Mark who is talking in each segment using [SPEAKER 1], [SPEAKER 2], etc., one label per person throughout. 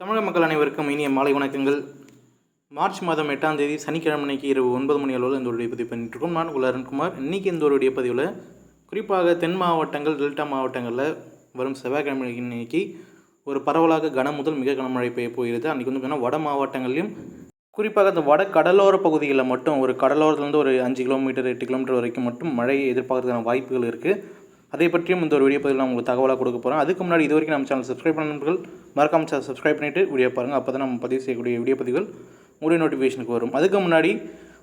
[SPEAKER 1] தமிழக மக்கள் அனைவருக்கும் இனிய மாலை வணக்கங்கள். மார்ச் மாதம் எட்டாம் தேதி சனிக்கிழமை அன்னைக்கு இரவு ஒன்பது மணி அளவில் இந்த ஒரு பதிவு பண்ணிட்டுருக்கோம் நான் உள்ள அருண்குமார். இன்றைக்கி இந்த ஒரு பதிவில் குறிப்பாக தென் மாவட்டங்கள் டெல்டா மாவட்டங்களில் வரும் செவ்வாய்க்கிழமை இன்னைக்கு ஒரு பரவலாக கன முதல் மிக கனமழை பெய்ய போகிறது. அன்றைக்கி வந்து பார்த்தீங்கன்னா வட மாவட்டங்களிலும் குறிப்பாக அந்த வட கடலோர பகுதிகளில் மட்டும் ஒரு கடலோரத்துலேருந்து ஒரு அஞ்சு கிலோமீட்டர் எட்டு கிலோமீட்டர் வரைக்கும் மட்டும் மழையை எதிர்பார்க்கறதுக்கான வாய்ப்புகள் இருக்குது அதை பற்றியும் இந்த ஒரு வீடியோ பதிவில் நான் உங்களுக்கு தகவலாக கொடுக்க போகிறேன் அதுக்கு முன்னாடி இது வரைக்கும் நம்ம சேனல் சப்ஸ்கிரைப் பண்ண நண்பர்கள் மறக்காம சப்ஸ்கிரைப் பண்ணிவிட்டு வீடியோ பாருங்கள் அப்போ தான் நம்ம பதிவு செய்யக்கூடிய வீடியோ பதிவுகள் உங்களுடைய நோட்டிஃபிகேஷனுக்கு வரும். அதுக்கு முன்னாடி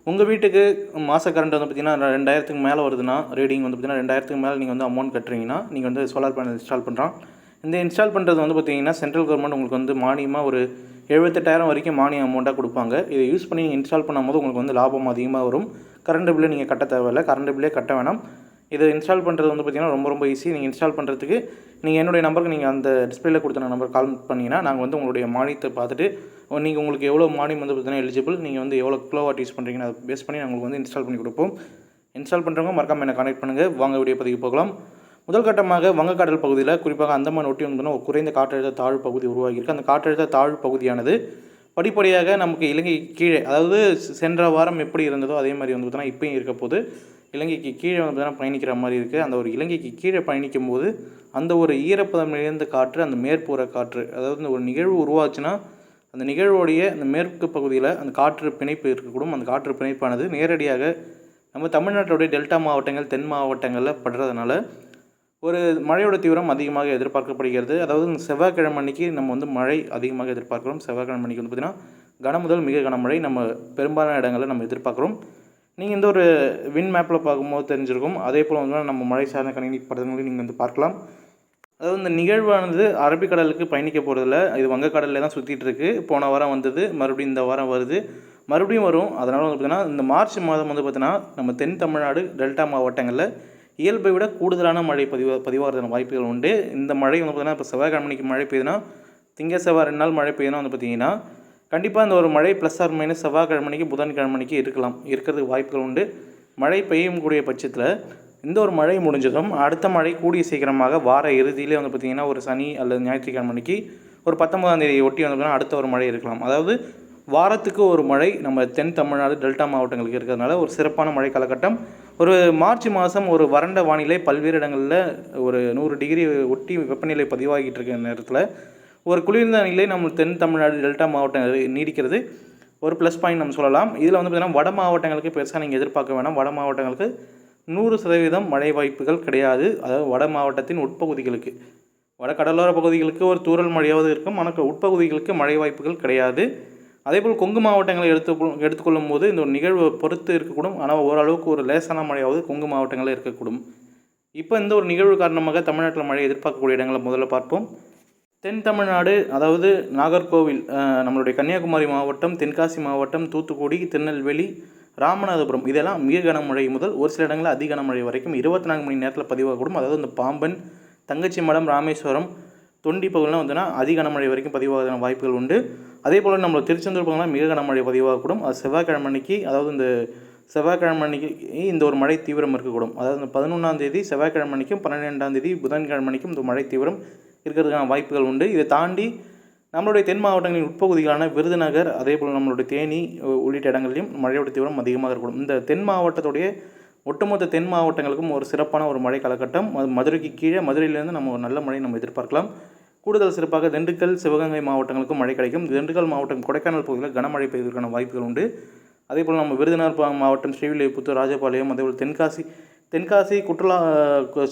[SPEAKER 1] உங்கள் வீட்டுக்கு மாத கரண்ட் வந்து பார்த்திங்கன்னா ரெண்டாயிரத்துக்கு மேலே வருதுன்னா ரீடிங் வந்து பார்த்திங்கன்னா ரெண்டாயிரத்துக்கு மேலே நீங்கள் வந்து அமௌண்ட் கட்டுறீங்கன்னா நீங்கள் வந்து சோலார் பேனல் இன்ஸ்டால் பண்ணுறான் இந்த இன்ஸ்டால் பண்ணுறது வந்து பார்த்திங்கன்னா சென்ட்ரல் கவர்மெண்ட் உங்களுக்கு வந்து மானியமாக ஒரு எழுபத்தெட்டாயிரம் வரைக்கும் மானியம் அமௌண்ட்டாக கொடுப்பாங்க. இதை யூஸ் பண்ணி நீங்கள் இன்ஸ்டால் பண்ணும்போது உங்களுக்கு வந்து லாபம் அதிகமாக வரும். கரண்ட் பில்லை நீங்கள் கட்ட தேவையில்லை. கரண்ட் பில்லே கட்ட வேணாம். இதை இன்ஸ்டால் பண்ணுறது வந்து பார்த்திங்கன்னா ரொம்ப ரொம்ப ஈஸி நீங்கள் இன்ஸ்டால் பண்ணுறதுக்கு நீங்கள் என்னுடைய நம்பருக்கு நீங்கள் அந்த டிஸ்பிளேல கொடுத்த நம்பர் கால் பண்ணிங்கன்னா நாங்கள் வந்து உங்களுடைய மானியத்தை பார்த்துட்டு நீங்கள் உங்களுக்கு எவ்வளோ மானியம் வந்து பார்த்தீங்கன்னா எலிஜிபிள் நீங்கள் வந்து எவ்வளோ கிலோ வாட் யூஸ் பண்ணுறீங்கன்னு அதை பேஸ் பண்ணி நாங்கள் உங்களுக்கு வந்து இன்ஸ்டால் பண்ணி கொடுப்போம். இன்ஸ்டால் பண்ணுறவங்க மறக்காமல் என்னை கனெக்ட் பண்ணுங்கள் வாங்க வீடியோ பதிவு போகலாம். முதல் கட்டமாக வங்கக்கடல் பகுதியில் குறிப்பாக அந்தமான் ஒட்டி வந்து ஒரு குறைந்த காற்றழுத்த தாழ்வு பகுதி உருவாகியிருக்கு. அந்த காற்றழுத்த தாழ்வு பகுதியானது படிப்படியாக நமக்கு இலங்கை கீழே அதாவது சென்ற வாரம் எப்படி இருந்ததோ அதே மாதிரி வந்து பார்த்தீங்கன்னா இப்போயும் இருக்க போது இலங்கைக்கு கீழே வந்து பார்த்தீங்கன்னா பயணிக்கிற மாதிரி இருக்குது அந்த ஒரு இலங்கைக்கு கீழே பயணிக்கும் போது அந்த ஒரு ஈரப்பதம் நிறைந்த காற்று அந்த மேற்புற காற்று அதாவது இந்த ஒரு நிகழ்வு உருவாச்சுன்னா அந்த நிகழ்வுடைய அந்த மேற்கு பகுதியில் அந்த காற்று பிணைப்பு இருக்கக்கூடும். அந்த காற்று பிணைப்பானது நேரடியாக நம்ம தமிழ்நாட்டுடைய டெல்டா மாவட்டங்கள் தென் மாவட்டங்களில் படுறதுனால ஒரு மழையோட தீவிரம் அதிகமாக எதிர்பார்க்கப்படுகிறது. அதாவது இந்த செவ்வாய்க்கிழமை அன்னைக்கு நம்ம வந்து மழை அதிகமாக எதிர்பார்க்குறோம். செவ்வாய்க்கிழமை அன்னைக்கு வந்து பார்த்திங்கன்னா கன முதல் மிக கனமழை நம்ம பெரும்பாலான இடங்களில் நம்ம எதிர்பார்க்குறோம். நீங்கள் இந்த ஒரு வின் மேப்பில் பார்க்கும்போது தெரிஞ்சிருக்கும். அதே போல் வந்து நம்ம மழை சார்ந்த கணினி படங்களையும் நீங்கள் வந்து பார்க்கலாம். அதாவது இந்த நிகழ்வானது அரபிக்கடலுக்கு பயணிக்க போகிறதில்ல இது வங்கக்கடலில் தான் சுற்றிட்டு இருக்கு. போன வாரம் வந்தது மறுபடியும் இந்த வாரம் வருது. மறுபடியும் வரும். அதனால் வந்து பார்த்திங்கன்னா இந்த மார்ச் மாதம் வந்து பார்த்திங்கன்னா நம்ம தென் தமிழ்நாடு டெல்டா மாவட்டங்களில் இயல்பை விட கூடுதலான மழை பதிவு பதிவாகிறதுன வாய்ப்புகள் உண்டு. இந்த மழை வந்து பார்த்திங்கன்னா இப்போ செவ்வாய்க்கிழமைக்கு மழை பெய்யுதுன்னா திங்க செவ்வாய் ரெண்டு நாள் மழை பெய்யுதுன்னா வந்து பார்த்திங்கன்னா கண்டிப்பாக இந்த ஒரு மழை ப்ளஸ் ஆர் மைனஸ் செவ்வாய்க்கிழமைக்கு புதன்கிழமைக்கு இருக்கலாம். இருக்கிறதுக்கு வாய்ப்புகள் உண்டு. மழை பெய்யும் கூடிய பட்சத்தில் இந்த ஒரு மழை முடிஞ்சதும் அடுத்த மழை கூடிய சீக்கிரமாக வார இறுதியிலே வந்து பார்த்திங்கன்னா ஒரு சனி அல்லது ஞாயிற்றுக்கிழமைக்கு ஒரு பத்தொன்பதாம் தேதி ஒட்டி வந்தோம்னா அடுத்த ஒரு மழை இருக்கலாம். அதாவது வாரத்துக்கு ஒரு மழை நம்ம தென் தமிழ்நாடு டெல்டா மாவட்டங்களுக்கு இருக்கிறதுனால ஒரு சிறப்பான மழை காலகட்டம். ஒரு மார்ச் மாதம் ஒரு வறண்ட வானிலை பல்வேறு இடங்களில் ஒரு நூறு டிகிரி ஒட்டி வெப்பநிலை பதிவாகிட்டு இருக்க நேரத்தில் ஒரு குளிர்ந்த நிலை நம்ம தென் தமிழ்நாடு டெல்டா மாவட்டம் நீடிக்கிறது. ஒரு ப்ளஸ் பாயிண்ட் நம்ம சொல்லலாம். இதில் வந்து பார்த்திங்கன்னா வட மாவட்டங்களுக்கு பெருசாக நீங்கள் எதிர்பார்க்க வேணாம். வட மாவட்டங்களுக்கு நூறு சதவீதம் மழை வாய்ப்புகள் கிடையாது. அதாவது வட மாவட்டத்தின் உட்பகுதிகளுக்கு. வட கடலோர பகுதிகளுக்கு ஒரு தூறல் மழையாவது இருக்கும். ஆனால் உட்பகுதிகளுக்கு மழை வாய்ப்புகள் கிடையாது. அதேபோல் கொங்கு மாவட்டங்களை எடுத்து எடுத்துக்கொள்ளும் போது இந்த ஒரு நிகழ்வை பொறுத்து இருக்கக்கூடும். ஆனால் ஓரளவுக்கு ஒரு லேசான மழையாவது கொங்கு மாவட்டங்களில் இருக்கக்கூடும். இப்போ இந்த ஒரு நிகழ்வு காரணமாக தமிழ்நாட்டில் மழை எதிர்பார்க்கக்கூடிய இடங்களை முதல்ல பார்ப்போம். தென் தமிழ்நாடு அதாவது நாகர்கோவில் நம்மளுடைய கன்னியாகுமரி மாவட்டம் தென்காசி மாவட்டம் தூத்துக்குடி திருநெல்வேலி ராமநாதபுரம் இதெல்லாம் மிக கனமழை முதல் ஒரு சில இடங்களில் அதிக கனமழை வரைக்கும் இருபத்தி நான்கு மணி நேரத்தில் பதிவாகக்கூடும் அதாவது இந்த பாம்பன் தங்கச்சி மடம் ராமேஸ்வரம் தொண்டி பகுதிலாம் வந்துன்னா அதிக கனமழை வரைக்கும் பதிவாக வாய்ப்புகள் உண்டு. அதே போல் நம்ம திருச்செந்தூர் பகுதிலாம் மிக கனமழை பதிவாகக்கூடும் அது செவ்வாய்க்கிழமை அன்னைக்கு அதாவது இந்த செவ்வாய்க்கிழமை அன்னைக்கு இந்த ஒரு மழை தீவிரம் இருக்கக்கூடும். அதாவது இந்த பதினொன்றாம் தேதி செவ்வாய்க்கிழமை அன்னைக்கும் பன்னிரெண்டாம் தேதி புதன்கிழமை அன்னைக்கும் இந்த மழை தீவிரம் இருக்கிறதுக்கான வாய்ப்புகள் உண்டு. இதை தாண்டி நம்மளுடைய தென் மாவட்டங்களின் உட்பகுதிகளான விருதுநகர் அதே போல் நம்மளுடைய தேனி உள்ளிட்ட இடங்களிலும் மழையோட தீவிரம் அதிகமாக இருக்கணும். இந்த தென் மாவட்டத்துடைய ஒட்டுமொத்த தென் மாவட்டங்களுக்கும் ஒரு சிறப்பான ஒரு மழை காலகட்டம். மதுரைக்கு கீழே மதுரையிலேருந்து நம்ம ஒரு நல்ல மழை நம்ம எதிர்பார்க்கலாம். கூடுதல் சிறப்பாக திண்டுக்கல் சிவகங்கை மாவட்டங்களுக்கும் மழை கிடைக்கும். திண்டுக்கல் மாவட்டம் கொடைக்கானல் பகுதியில் கனமழை பெய்வதற்கான வாய்ப்புகள் உண்டு. அதே போல் நம்ம விருதுநகர் மாவட்டம் ஸ்ரீவில்லிபுத்தூர் ராஜபாளையம் அதேபோல் தென்காசி தென்காசி குற்றுலா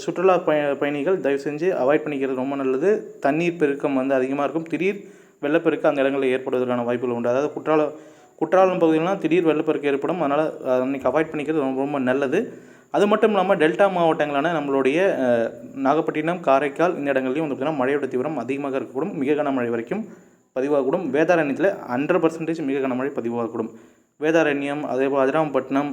[SPEAKER 1] சுற்றுலா பய பயணிகள் தயவு செஞ்சு அவாய்ட் பண்ணிக்கிறது ரொம்ப நல்லது. தண்ணீர் பெருக்கம் வந்து அதிகமாக இருக்கும். திடீர் வெள்ளப்பெருக்கு அந்த இடங்களில் ஏற்படுவதற்கான வாய்ப்புகள் உண்டு. அதாவது குற்றாலம் குற்றாலம் பகுதியிலாம் திடீர் வெள்ளப்பெருக்கு ஏற்படும். அதனால் அன்றைக்கி அவாய்ட் பண்ணிக்கிறது ரொம்ப ரொம்ப நல்லது. அது மட்டும் இல்லாமல் டெல்டா மாவட்டங்களான நம்மளுடைய நாகப்பட்டினம் காரைக்கால் இந்த இடங்கள்லையும் வந்து பார்த்திங்கன்னா மழையோட தீவிரம் அதிகமாக இருக்கக்கூடும். மிக கனமழை வரைக்கும் பதிவாகக்கூடும். வேதாரண்யத்தில் ஹண்ட்ரட் பர்சன்டேஜ் மிக கனமழை பதிவாகக்கூடும். வேதாரண்யம் அதே போல் அதிராமப்பட்டினம்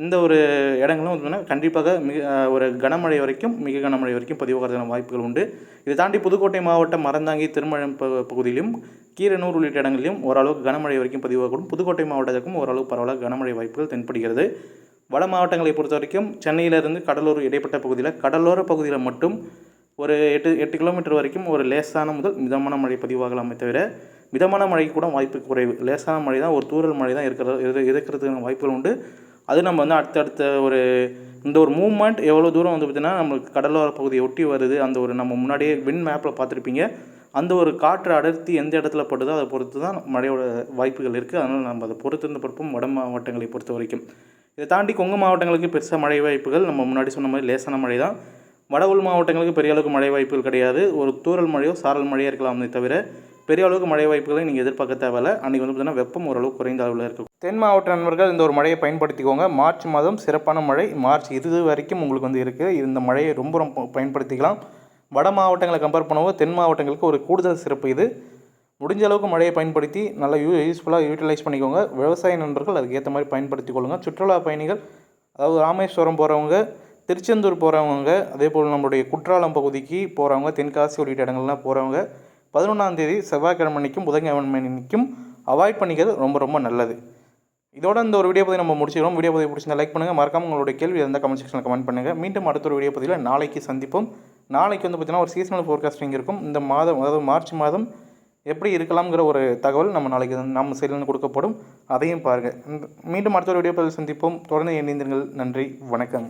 [SPEAKER 1] இந்த ஒரு இடங்களும் வந்து கண்டிப்பாக மிக ஒரு கனமழை வரைக்கும் மிக கனமழை வரைக்கும் பதிவாகிறதுக்கான வாய்ப்புகள் உண்டு. இதை தாண்டி புதுக்கோட்டை மாவட்டம் மரந்தாங்கி திருமழம் ப பகுதியிலும் கீரனூர் உள்ளிட்ட இடங்களிலும் ஓரளவுக்கு கனமழை வரைக்கும் பதிவாகக்கூடும். புதுக்கோட்டை மாவட்டத்திற்கும் ஓரளவுக்கு பரவலாக கனமழை வாய்ப்புகள் தென்படுகிறது. வட மாவட்டங்களை பொறுத்த வரைக்கும் சென்னையிலிருந்து கடலூர் இடைப்பட்ட பகுதியில் கடலோர பகுதியில் மட்டும் ஒரு எட்டு எட்டு கிலோமீட்டர் வரைக்கும் ஒரு லேசான முதல் மிதமான மழை பதிவாகலாமே தவிர மிதமான மழைக்கு கூட வாய்ப்பு குறைவு. லேசான மழை தான் ஒரு தூரல் மழை தான் இருக்கிறது இது இருக்கிறதுக்கான வாய்ப்புகள் உண்டு. அது நம்ம வந்து அடுத்தடுத்த ஒரு இந்த ஒரு மூமெண்ட் எவ்வளோ தூரம் வந்து பார்த்திங்கன்னா நம்மளுக்கு கடலோர பகுதியை ஒட்டி வருது அந்த ஒரு நம்ம முன்னாடியே வின் மேப்பில் பார்த்துருப்பீங்க. அந்த ஒரு காற்று அடர்த்தி எந்த இடத்துல படுதோ அதை பொறுத்து தான் மழையோட வாய்ப்புகள் இருக்குது அதனால் நம்ம அதை பொறுத்திருந்த பொறுப்பும் வட மாவட்டங்களை பொறுத்த வரைக்கும். இதை தாண்டி கொங்கு மாவட்டங்களுக்கு பெருசாக மழை வாய்ப்புகள் நம்ம முன்னாடி சொன்ன மாதிரி லேசான மழை தான். வட உள் மாவட்டங்களுக்கு பெரிய அளவுக்கு மழை வாய்ப்புகள் கிடையாது. ஒரு தூரல் மழையோ சாரல் மழையோ இருக்கலாமே தவிர பெரிய அளவுக்கு மழை வாய்ப்புகளை நீங்கள் எதிர்பார்க்க தேவையில்ல. அன்றைக்கி வந்து பார்த்தீங்கன்னா வெப்பம் ஓரளவு குறைந்த அளவில் இருக்கும் தென் மாவட்ட நண்பர்கள் இந்த ஒரு மழையை பயன்படுத்திக்கோங்க. மார்ச் மாதம் சிறப்பான மழை. மார்ச் இறுதி வரைக்கும் உங்களுக்கு வந்து இருக்குது இந்த மழையை ரொம்ப ரொம்ப பயன்படுத்திக்கலாம். வட மாவட்டங்களை கம்பேர் பண்ணும்போது தென் மாவட்டங்களுக்கு ஒரு கூடுதல் சிறப்பு இது. முடிஞ்ச அளவுக்கு மழையை பயன்படுத்தி நல்லா யூ யூஸ்ஃபுல்லாக யூட்டிலைஸ் பண்ணிக்கோங்க. விவசாய நண்பர்கள் அதுக்கு ஏற்ற மாதிரி பயன்படுத்திக் கொள்ளுங்கள் சுற்றுலா பயணிகள் அதாவது ராமேஸ்வரம் போகிறவங்க திருச்செந்தூர் போகிறவங்க அதே போல் நம்மளுடைய குற்றாலம் பகுதிக்கு போகிறவங்க தென்காசி உள்ளிட்ட இடங்கள்லாம் போகிறவங்க பதினொன்றாம் தேதி செவ்வாய்க்கிழமை அன்றைக்கும் புதன்கிழமை அன்னைக்கும் அவாய்ட் பண்ணிக்கிறது ரொம்ப ரொம்ப நல்லது. இதோட இந்த ஒரு வீடியோ பதிவு நம்ம முடிச்சிக்கிறோம். வீடியோ பதிவு பிடிச்சிருந்தா லைக் பண்ணுங்கள் மறக்காம உங்களுடைய கேள்வி இருந்தால் கமெண்ட் செக்ஷனில் கமெண்ட் பண்ணுங்கள் மீண்டும் அடுத்த ஒரு வீடியோ பதிவில் நாளைக்கு சந்திப்போம். நாளைக்கு வந்து பார்த்திங்கன்னா ஒரு சீசனல் ஃபோர்காஸ்டிங் இருக்கும். இந்த மாதம் அதாவது மார்ச் மாதம் எப்படி இருக்கலாம்ங்கிற ஒரு தகவல் நம்ம நாளைக்கு நம்ம சைட்லேருந்து கொடுக்கப்படும். அதையும் பாருங்கள் மீண்டும் அடுத்த ஒரு வீடியோ பதிவில் சந்திப்போம். தொடர்ந்து இணைந்திருங்கள். நன்றி. வணக்கம்.